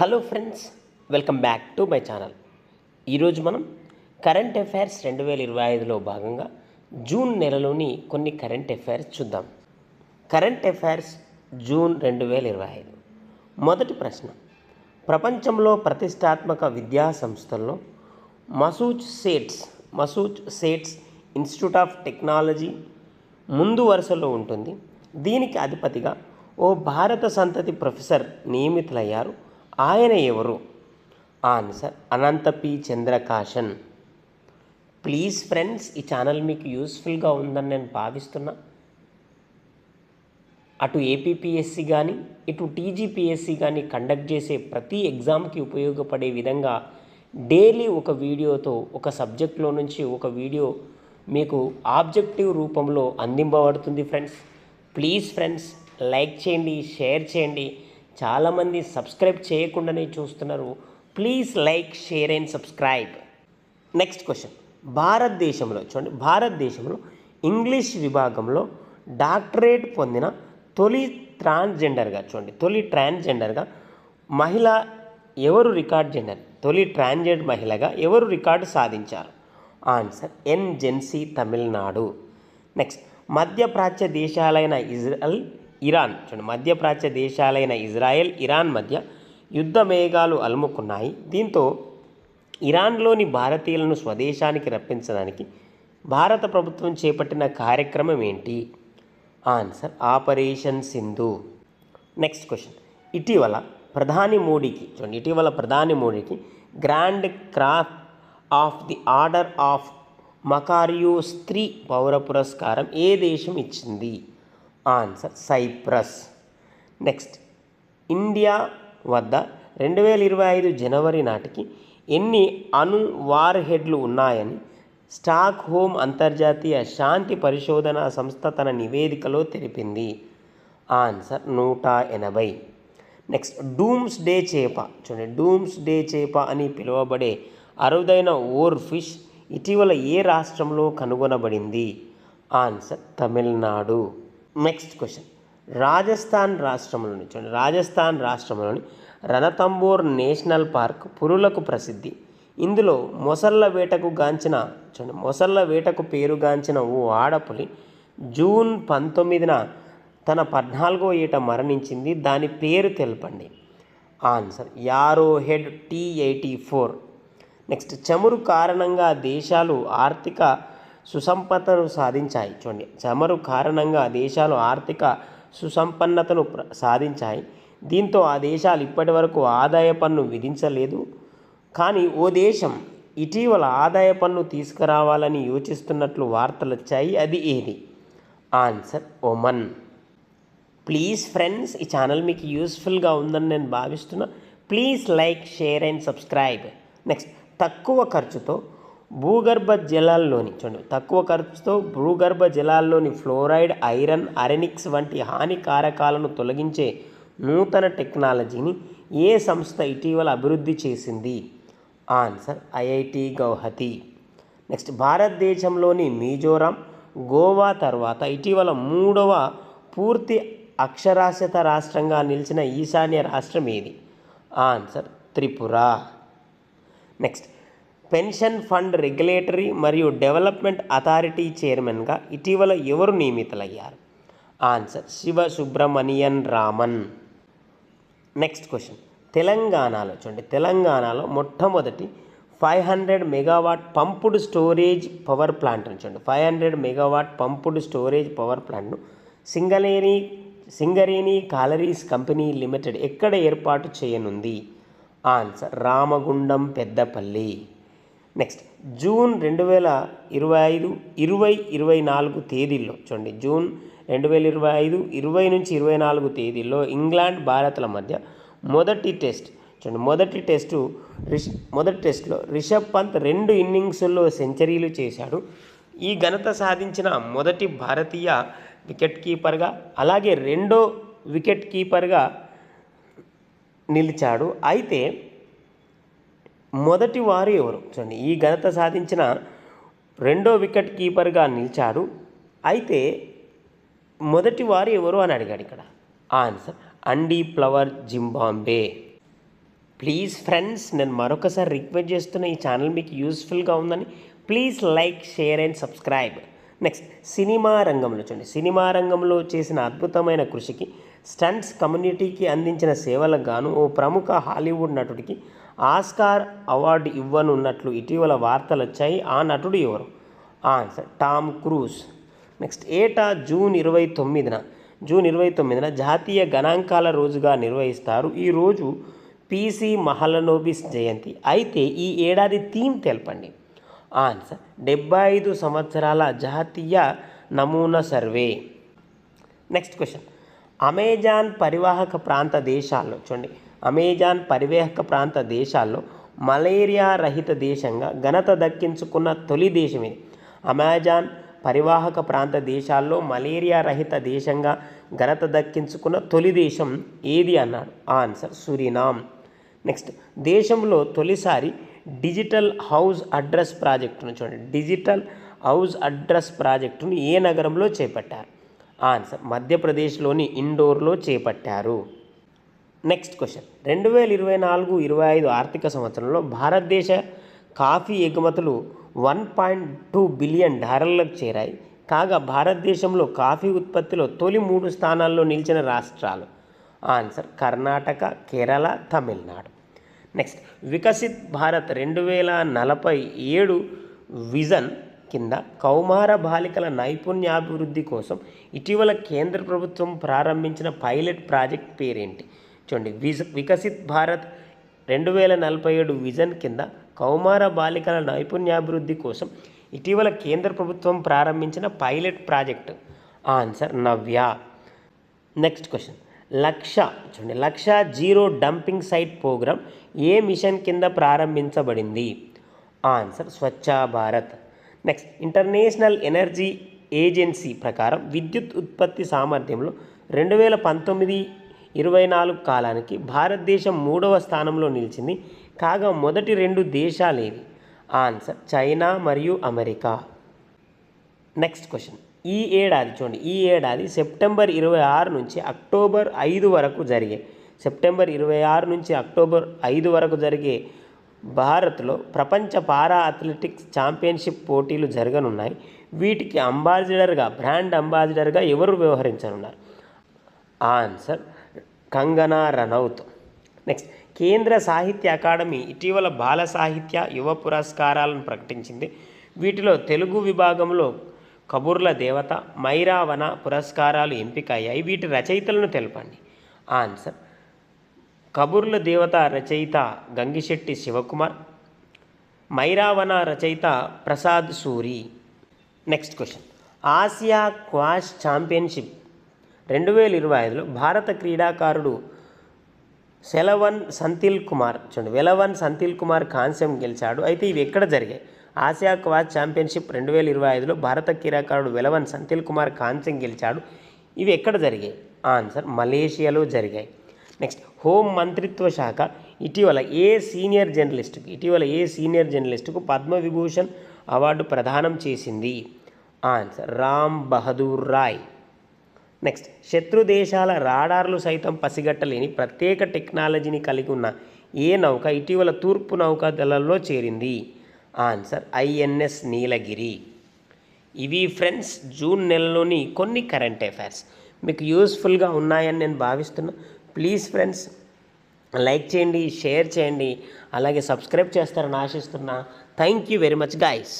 Hello friends welcome back to my channel. ఈరోజు మనం current affairs రెండు వేల ఇరవై ఐదులో భాగంగా జూన్ నెలలోని కొన్ని కరెంట్ అఫైర్స్ చూద్దాం. కరెంట్ అఫైర్స్ జూన్ రెండు వేల ఇరవై ఐదు. మొదటి ప్రశ్న ప్రపంచంలో ప్రతిష్టాత్మక విద్యా సంస్థల్లో Massachusetts Massachusetts institute of technology ముందు వరుసలో ఉంటుంది. దీనికి అధిపతిగా ఓ భారత సంతతి ప్రొఫెసర్ నియమితులయ్యారు ఆయన ఎవరు? Answer Anantha P Chandrakasan please friends ఈ ఛానల్ మీకు యూస్ఫుల్గా ఉందని నేను భావిస్తున్నా. అటు ఏపీపీఎస్సి కానీ ఇటు టీజీపీఎస్సి కానీ కండక్ట్ చేసే ప్రతి ఎగ్జామ్కి ఉపయోగపడే విధంగా డైలీ ఒక వీడియోతో ఒక సబ్జెక్ట్లో నుంచి ఒక వీడియో మీకు ఆబ్జెక్టివ్ రూపంలో అందింపబడుతుంది ఫ్రెండ్స్ ప్లీజ్ ఫ్రెండ్స్ లైక్ చేయండి షేర్ చేయండి. చాలామంది సబ్స్క్రైబ్ చేయకుండానే చూస్తున్నారు. Please like share and subscribe. Next question. భారతదేశంలో చూడండి భారతదేశంలో ఇంగ్లీష్ విభాగంలో డాక్టరేట్ పొందిన తొలి ట్రాన్స్జెండర్గా చూడండి తొలి ట్రాన్స్జెండర్గా మహిళ ఎవరు రికార్డ్ జెండర్ తొలి ట్రాన్స్జెండర్ మహిళగా ఎవరు రికార్డు సాధించారు? Answer N. Jency Tamil Nadu. Next మధ్యప్రాచ్య దేశాలైన ఇజ్రాయల్ ఇరాన్ చూడండి మధ్యప్రాచ్య దేశాలైన ఇజ్రాయెల్ ఇరాన్ మధ్య యుద్ధ మేఘాలు అలుముకున్నాయి. దీంతో ఇరాన్లోని భారతీయులను స్వదేశానికి రప్పించడానికి భారత ప్రభుత్వం చేపట్టిన కార్యక్రమం ఏంటి? Answer operation Sindhu. Next question. ఇటీవల ప్రధాని మోడీకి చూడండి ఇటీవల ప్రధాని మోడీకి grand cross of the order of Makarios స్త్రీ పౌర పురస్కారం ఏ దేశం ఇచ్చింది? Answer cypress. నెక్స్ట్ ఇండియా వద్ద రెండు వేల ఇరవై ఐదు జనవరి నాటికి ఎన్ని అణు వార్ హెడ్లు ఉన్నాయని స్టాక్ హోమ్ అంతర్జాతీయ శాంతి పరిశోధన సంస్థ తన నివేదికలో తెలిపింది. ఆన్సర్ నూట ఎనభై. నెక్స్ట్ డూమ్స్ డే చేప. చూడండి డూమ్స్ డే చేప అని పిలువబడే అరుదైన ఓర్ ఫిష్ ఇటీవల ఏ రాష్ట్రంలో కనుగొనబడింది? Answer Tamil Nadu. Next question Rajasthan రాష్ట్రంలోని చూడండి. రాజస్థాన్ రాష్ట్రంలోని రణతంబోర్ నేషనల్ పార్క్ పురులకు ప్రసిద్ధి. ఇందులో మొసళ్ళ వేటకు గాంచిన చూడండి. మొసళ్ళ వేటకు పేరుగాంచిన ఓ ఆడపులి జూన్ పంతొమ్మిదిన తన పద్నాలుగో ఏట మరణించింది. దాని పేరు తెలపండి. Answer arrow head T eighty four. Next చమురు కారణంగా దేశాలు ఆర్థిక సుసంపన్నతను సాధించాయి. చూడండి చమురు కారణంగా దేశాలు ఆర్థిక సుసంపన్నతను ప్ర- సాధించాయి. దీంతో ఆ దేశాలు ఇప్పటి వరకు ఆదాయ పన్ను విధించలేదు. కానీ ఓ దేశం ఇటీవల ఆదాయ పన్ను తీసుకురావాలని యోచిస్తున్నట్లు వార్తలు వచ్చాయి. అది ఏది? Answer Oman. ప్లీజ్ ఫ్రెండ్స్ ఈ ఛానల్ మీకు యూస్ఫుల్గా ఉందని నేను భావిస్తున్నా. Please like share and subscribe. Next తక్కువ ఖర్చుతో భూగర్భ జలాల్లోని చూడండి తక్కువ ఖర్చుతో భూగర్భ జలాల్లోని ఫ్లోరైడ్ ఐరన్ అరెనిక్స్ వంటి హానికారకాలను తొలగించే నూతన టెక్నాలజీని ఏ సంస్థ ఇటీవల అభివృద్ధి చేసింది? Answer IIT Guwahati. నెక్స్ట్ భారతదేశంలోని మిజోరాం గోవా తర్వాత ఇటీవల మూడవ పూర్తి అక్షరాస్యత రాష్ట్రంగా నిలిచిన ఈశాన్య రాష్ట్రం ఏది? Answer Tripura. Next pension fund regulatory మరియు డెవలప్మెంట్ అథారిటీ చైర్మన్గా ఇటీవల ఎవరు నియమితులయ్యారు? Answer Shiva Subramanian Raman. Next question. తెలంగాణలో చూడండి తెలంగాణలో మొట్టమొదటి five hundred megawatt pumped storage power plant చూడండి five hundred megawatt pumped storage power ప్లాంట్ను Singareni Singareni collieries company limited ఎక్కడ ఏర్పాటు చేయనుంది? Answer Ramagundam Peddapalli. Next June రెండు వేల ఇరవై ఐదు ఇరవై ఇరవై నాలుగు తేదీల్లో చూడండి. జూన్ రెండు వేల ఇరవై ఐదు ఇరవై నుంచి ఇరవై నాలుగు తేదీల్లో ఇంగ్లాండ్ భారత్ల మధ్య మొదటి టెస్ట్. చూడండి మొదటి టెస్టు రిష్ మొదటి టెస్ట్లో రిషబ్ పంత్ రెండు ఇన్నింగ్స్ల్లో సెంచరీలు చేశాడు. ఈ ఘనత సాధించిన మొదటి భారతీయ వికెట్ కీపర్గా అలాగే రెండో వికెట్ కీపర్గా నిలిచాడు. అయితే మొదటి వారు ఎవరు? చూడండి ఈ ఘనత సాధించిన రెండో వికెట్ కీపర్గా నిలిచాడు అయితే మొదటి వారు ఎవరు అని అడిగాడు ఇక్కడ? ఆన్సర్ అండీ ఫ్లవర్ జింబాంబే ప్లీజ్ ఫ్రెండ్స్ నేను మరొకసారి రిక్వెస్ట్ చేస్తున్న ఈ ఛానల్ మీకు యూస్ఫుల్గా ఉందని please like share and subscribe next cinema రంగంలో చూడండి. సినిమా రంగంలో చేసిన అద్భుతమైన కృషికి స్టంట్స్ కమ్యూనిటీకి అందించిన సేవలకు గాను ఓ ప్రముఖ హాలీవుడ్ నటుడికి ఆస్కార్ అవార్డు ఇవ్వనున్నట్లు ఇటీవల వార్తలు వచ్చాయి ఆ నటుడు ఎవరు? Answer Tom Cruise. నెక్స్ట్ ఏటా జూన్ ఇరవై తొమ్మిదిన జూన్ ఇరవై తొమ్మిదిన జాతీయ గణాంకాల రోజుగా నిర్వహిస్తారు. ఈ రోజు పీసీ మహలనోబిస్ జయంతి. అయితే ఈ ఏడాది థీమ్ తెలపండి. ఆన్సర్ డెబ్బై ఐదు సంవత్సరాల జాతీయ నమూనా సర్వే. నెక్స్ట్ క్వశ్చన్ అమెజాన్ పరివాహక ప్రాంత దేశాల్లో చూడండి అమెజాన్ పరివేహక ప్రాంత దేశాల్లో మలేరియా రహిత దేశంగా ఘనత దక్కించుకున్న తొలి దేశం ఇది. అమెజాన్ పరివాహక ప్రాంత దేశాల్లో మలేరియా రహిత దేశంగా ఘనత దక్కించుకున్న తొలి దేశం ఏది అన్నాడు? Answer Suriname. నెక్స్ట్ దేశంలో తొలిసారి డిజిటల్ హౌస్ అడ్రస్ ప్రాజెక్టును చూడండి. డిజిటల్ హౌస్ అడ్రస్ ప్రాజెక్టును ఏ నగరంలో చేపట్టారు? ఆన్సర్ మధ్యప్రదేశ్లోని ఇండోర్లో చేపట్టారు. నెక్స్ట్ క్వశ్చన్ రెండు వేల ఇరవై నాలుగు ఇరవై ఐదు ఆర్థిక సంవత్సరంలో భారతదేశ కాఫీ ఎగుమతులు వన్ పాయింట్ టూ బిలియన్ డాలర్లకు చేరాయి. కాగా భారతదేశంలో కాఫీ ఉత్పత్తిలో తొలి మూడు స్థానాల్లో నిలిచిన రాష్ట్రాలు. ఆన్సర్ కర్ణాటక కేరళ తమిళనాడు. నెక్స్ట్ వికసిత్ భారత్ రెండు వేల నలభై ఏడు విజన్ కింద కౌమార బాలికల నైపుణ్యాభివృద్ధి కోసం ఇటీవల కేంద్ర ప్రభుత్వం ప్రారంభించిన పైలట్ ప్రాజెక్ట్ పేరేంటి? చూడండి. వికసిత్ భారత్ రెండు వేల నలభై ఏడు విజన్ కింద కౌమార బాలికల నైపుణ్యాభివృద్ధి కోసం ఇటీవల కేంద్ర ప్రభుత్వం ప్రారంభించిన pilot project. Answer Navya. Next question. Lakshya చూడండి. Lakshya zero dumping site program ఏ మిషన్ కింద ప్రారంభించబడింది? Answer Swachh Bharat. Next international energy agency ప్రకారం విద్యుత్ ఉత్పత్తి సామర్థ్యంలో రెండు వేల పంతొమ్మిది ఇరవై నాలుగు కాలానికి భారతదేశం మూడవ స్థానంలో నిలిచింది. కాగా మొదటి రెండు దేశాలేవి? ఆన్సర్ చైనా మరియు అమెరికా. Next question. ఈ ఏడాది చూడండి ఈ ఏడాది సెప్టెంబర్ ఇరవై ఆరు నుంచి అక్టోబర్ ఐదు వరకు జరిగే సెప్టెంబర్ ఇరవై ఆరు నుంచి అక్టోబర్ ఐదు వరకు జరిగే భారత్లో ప్రపంచ పారా అథ్లెటిక్స్ ఛాంపియన్షిప్ పోటీలు జరగనున్నాయి. వీటికి అంబాసిడర్గా బ్రాండ్ అంబాసిడర్గా ఎవరు వ్యవహరించనున్నారు? ఆన్సర్ కంగనా రనౌత్. నెక్స్ట్ కేంద్ర సాహిత్య అకాడమీ ఇటీవల బాల సాహిత్య యువ పురస్కారాలను ప్రకటించింది. వీటిలో తెలుగు విభాగంలో కబుర్ల దేవత మైరావన పురస్కారాలు ఎంపిక అయ్యాయి వీటి రచయితలను తెలపండి. ఆన్సర్ కబుర్ల దేవత రచయిత గంగిశెట్టి శివకుమార్ మైరావన రచయిత Prasad Suri. Next question Asia squash championship రెండు వేల ఇరవై ఐదులో భారత క్రీడాకారుడు సెలవన్ సంతిల్ కుమార్ చూడండి వెలవన్ సంతిల్ కుమార్ కాంస్యం గెలిచాడు. అయితే ఇవి ఎక్కడ జరిగాయి? ఆసియా క్వాష్ ఛాంపియన్షిప్ రెండు వేల ఇరవై ఐదులో భారత క్రీడాకారుడు వెలవన్ సంతిల్ కుమార్ కాంస్యం గెలిచాడు. ఇవి ఎక్కడ జరిగాయి? ఆన్సర్ మలేషియాలో జరిగాయి. నెక్స్ట్ హోం మంత్రిత్వ శాఖ ఇటీవల ఏ సీనియర్ జర్నలిస్టుకు ఇటీవల ఏ సీనియర్ జర్నలిస్టుకు పద్మవిభూషణ్ అవార్డు ప్రదానం చేసింది? ఆన్సర్ రామ్ బహదూర్ రాయ్. నెక్స్ట్ శత్రు దేశాల రాడార్లు సైతం పసిగట్టలేని ప్రత్యేక టెక్నాలజీని కలిగి ఉన్న ఏ నౌక ఇటీవల తూర్పు నౌకాదళంలో చేరింది? Answer INS Nilgiri. ఇవి ఫ్రెండ్స్ జూన్ నెలలోని కొన్ని కరెంట్ అఫైర్స్ మీకు యూస్ఫుల్గా ఉన్నాయని నేను భావిస్తున్నా. ప్లీజ్ ఫ్రెండ్స్ లైక్ చేయండి షేర్ చేయండి అలాగే సబ్స్క్రైబ్ చేస్తారని ఆశిస్తున్నా. Thank you very much guys